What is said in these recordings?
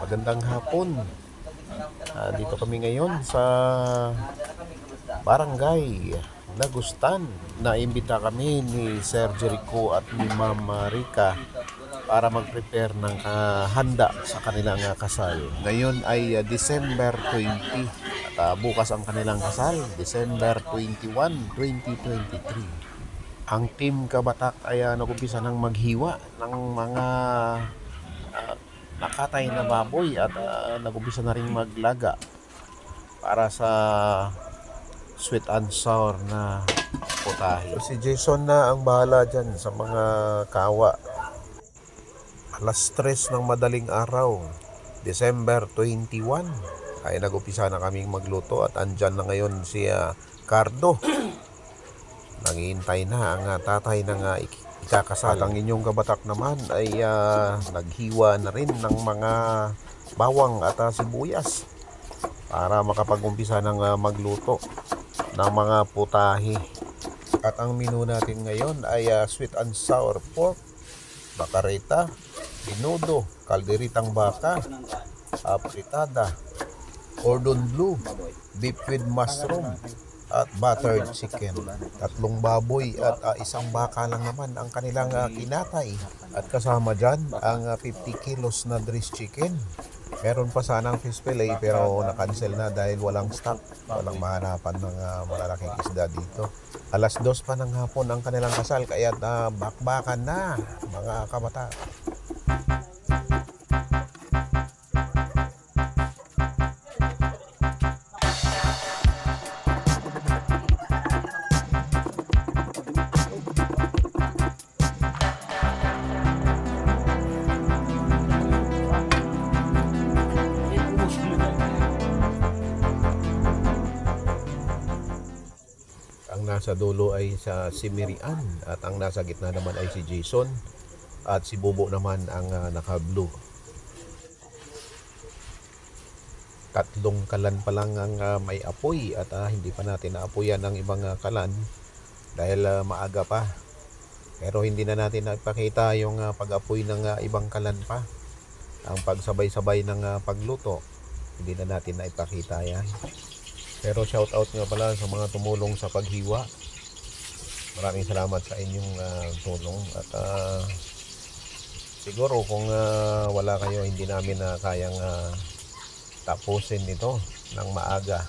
Magandang hapon. Ah, dito kami ngayon sa Barangay Lagustan. Naimbita kami ni Sir Jericho at ni Ma'am Rica para mag-prepare ng ah, handa sa kanilang ah, kasal. Ngayon ay ah, December 20 at ah, bukas ang kanilang kasal, December 21, 2023 ang team Kabatak ay uh, nagumpisa ng maghiwa ng mga ah, nakatay na baboy at uh, nagumpisa na rin maglaga para sa sweet and sour na putahe. Si Jason na ang bahala dyan sa mga kawa. Alas 3 ng madaling araw, December 21, ay nagumpisa na kaming magluto at andyan na ngayon si ah, Cardo. Naghihintay na ang ah, tatay ng uh, ikakasal. Ang inyong kabatak naman ay ah, naghiwa na rin ng mga bawang at ah, sibuyas para makapag-umpisa ng ah, magluto ng mga putahe. At ang menu natin ngayon ay ah, sweet and sour pork, bakareta, binudo, kalderitang baka, apritada, cordon bleu, beef with mushroom, at buttered chicken. Tatlong baboy at ah, isang baka lang naman ang kanilang ah, kinatay. At kasama dyan ang ah, 50 kilos na dressed chicken. Meron pa sanang fish fillet pero na-cancel na dahil walang stock. Walang mahanapan ng ah, malalaking isda dito. Alas dos pa ng hapon ang kanilang kasal kaya uh, bakbakan na mga kabata. Nasa dulo ay sa si Miriam at ang nasa gitna naman ay si Jason at si Bobo naman ang ah, naka-blue. Tatlong kalan pa lang ang ah, may apoy at ah, hindi pa natin naapoyan ang ibang ah, kalan dahil ah, maaga pa. Pero hindi na natin napakita yung ah, pag-apoy ng ah, ibang kalan pa. Ang pagsabay-sabay ng ah, pagluto, hindi na natin naipakita yan. Pero shout out nga pala sa mga tumulong sa paghiwa. Maraming salamat sa inyong ah, tulong at ah, siguro kung ah, wala kayo hindi namin na kayang ah, tapusin ito ng maaga.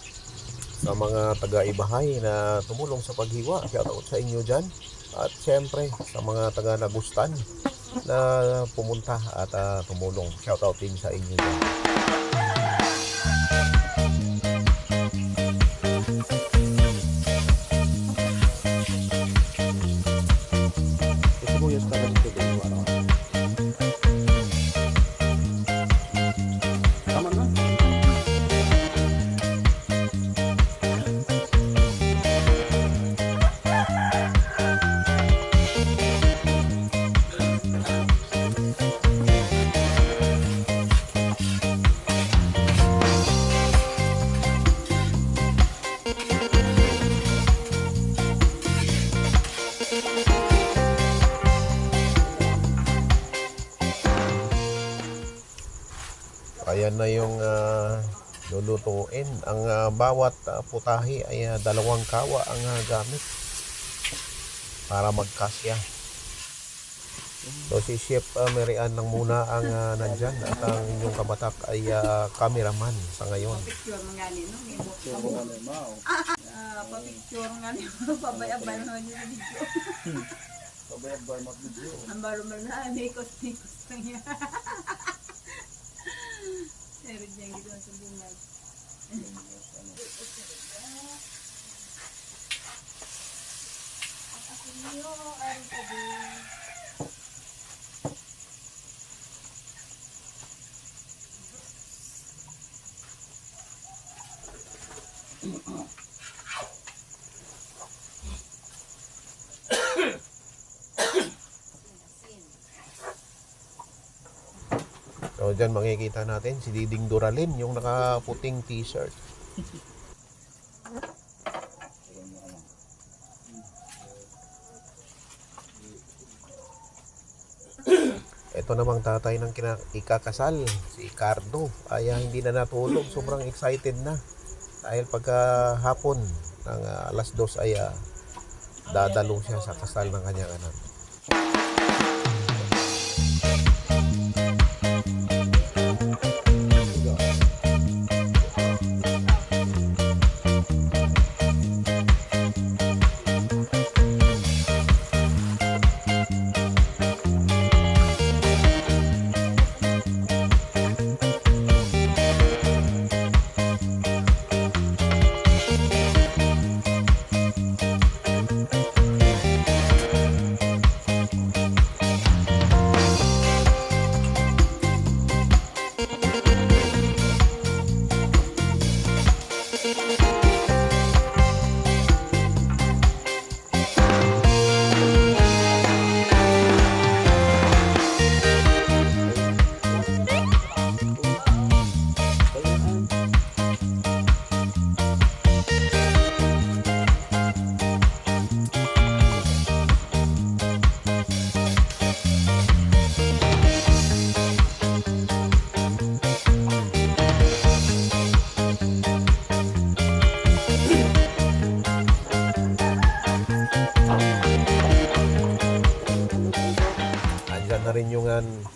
Sa mga taga-ibahay na tumulong sa paghiwa, shout out sa inyo dyan. At syempre sa mga taga-nagustan na pumunta at ah, tumulong. Shout out din sa inyo dyan. Na yung ah, lulutuin. Ang ah, bawat ah, putahe ay ah, dalawang kawa ang ah, gamit para magkasya. So si Chef uh, Marian lang muna ang ah, nandyan at ang inyong kabatak ay ah, cameraman sa ngayon. picture nga ni no may mo Sino ka na mao? pa picture nga ni pabay-abay no ni video Pabay-abay mag-video. ang baro man na may kos ni kos niya gito sa bungad So dyan makikita natin si Diding Duralin yung nakaputing t-shirt. Ito namang tatay ng kina- ikakasal, si Cardo, ay ah, hindi na natulog. Sobrang excited na. Dahil pagka hapon ng ah, alas dos ay ah, dadalo siya sa kasal ng kanyang anak.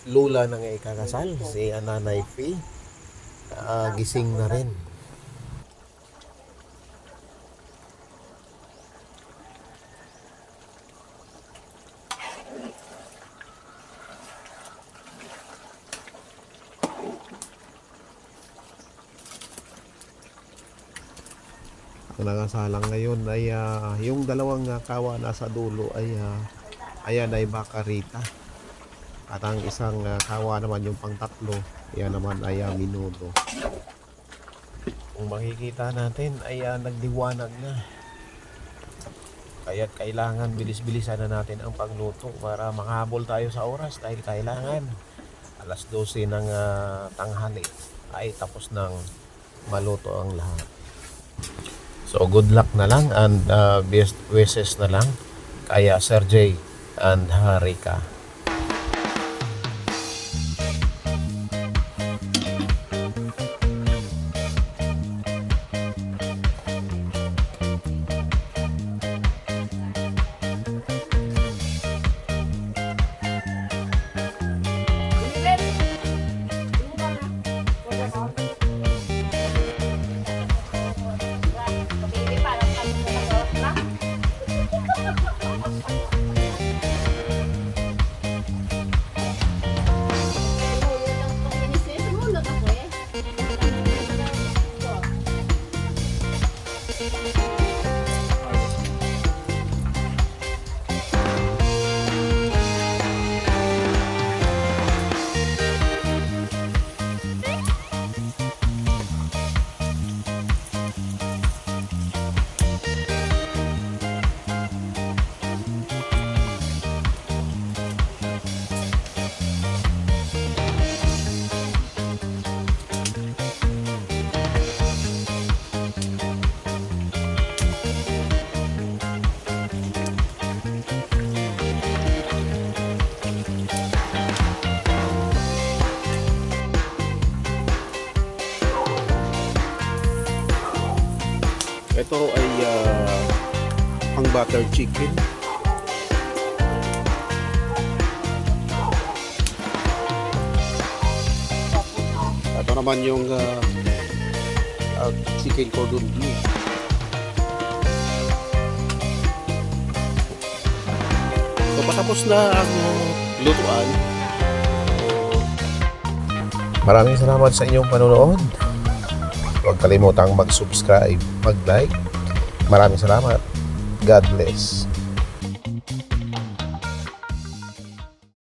Ah, lula ng ikakasal, si Ananay P. Ah, gising na rin. Ang nangasalang ngayon ay ah, yung dalawang ah, kawa nasa dulo ay ah, ayan ay bakarita. At ang isang ah, kawa naman yung pangtatlo, yan naman ay ah, minudo. Kung makikita natin ay ah, nagdiwanag na. Kaya kailangan bilis-bilisan na natin ang pagluto para makahabol tayo sa oras dahil kailangan alas 12 ng ah, tanghali ay tapos ng maluto ang lahat. So good luck na lang and uh, best wishes na lang kaya J and Harika. Butter chicken. Ito naman yung uh, uh, chicken cordon bleu. So patapos na ang lutuan. Maraming salamat sa inyong panonood. Huwag kalimutang mag-subscribe, mag-like. Maraming salamat. God bless.